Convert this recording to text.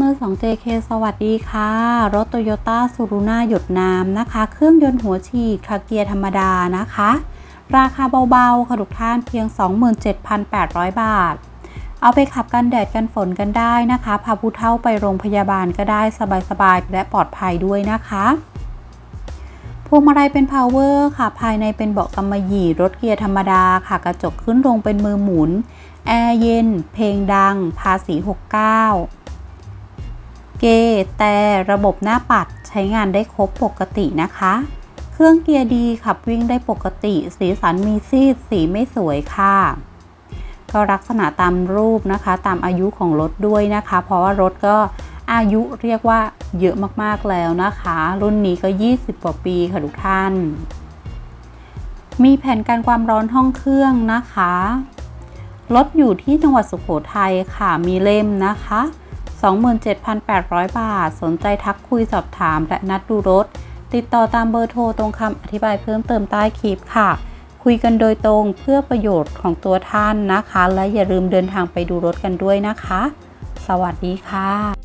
มือ 2JK สวัสดีค่ะ รถ Toyota s u r u n a หยดน้ำนะคะ เครื่องยนต์หัวฉีดค่ะเกียร์ธรรมดานะคะ ราคาเบาๆค่ะทุกท่านเพียง 27,800 บาท เอาไปขับกันแดดกันฝนกันได้นะคะ พาผู้เฒ่าไปโรงพยาบาลก็ได้สบายๆ และปลอดภัยด้วยนะคะพวงมาลัยเป็น power ค่ะ ภายในเป็นเบาะกำมะหยี่ รถเกียร์ธรรมดาค่ะ กระจกขึ้นลงเป็นมือหมุน แอร์เย็น เพลงดัง ภาษี 69 เกแต่ระบบหน้าปัดใช้งานได้ครบปกตินะคะ เครื่องเกียร์ดีขับวิ่งได้ปกติ สีสันมีซีด สีไม่สวยค่ะ ก็ลักษณะตามรูปนะคะ ตามอายุของรถด้วยนะคะ เพราะว่ารถก็อายุเรียกว่าเยอะมากๆแล้วนะคะ รุ่นนี้ก็ 20 กว่าปีค่ะทุกท่าน มีแผ่นกันความร้อนห้องเครื่องนะคะ รถอยู่ที่จังหวัดสุโขทัยค่ะ มีเล่มนะคะ 27,800 บาท สนใจทักคุยสอบถามและนัดดูรถ ติดต่อตามเบอร์โทรตรงคำอธิบายเพิ่มเติมใต้คลิปค่ะ คุยกันโดยตรงเพื่อประโยชน์ของตัวท่านนะคะ และอย่าลืมเดินทางไปดูรถกันด้วยนะคะ สวัสดีค่ะ